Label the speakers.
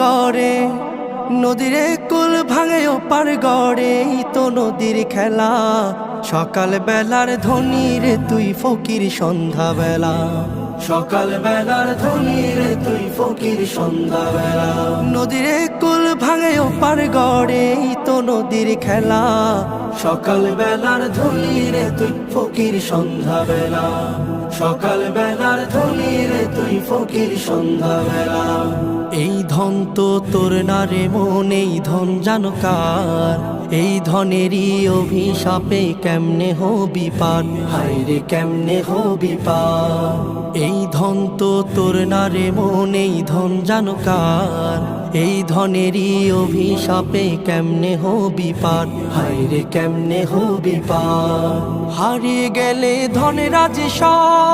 Speaker 1: গড়ে। নদীর কুল ভাঙে ওপার গড়ে। তো নদীর খেলা। সকাল বেলার ধনী রে তুই ফকির সন্ধ্যা বেলা সকাল বেলার ধনী রে তুই ফকির সন্ধ্যা বেলা নদীর কুল ভাঙে ওপার গড়ে। তো নদীর খেলা। সকাল বেলার ধনী রে তুই ফকির সন্ধ্যা বেলা সকাল বেলার ধনী রে তুই ফকির সন্ধ্যা বেলা এই ধন তো তোর না রে মন এই ধন জানো কার? এই ধনেরই অভিশাপে কেমনে হবি পার? হায় রে কেমনে হবি পার? এই ধন তো তোর না রে মন এই ধন জানো কার? এই ধনেরই অভিশাপে কেমনে হবি পার? হায় রে কেমনে হবি পার? হারিয়ে গেলে ধনেরা যে সব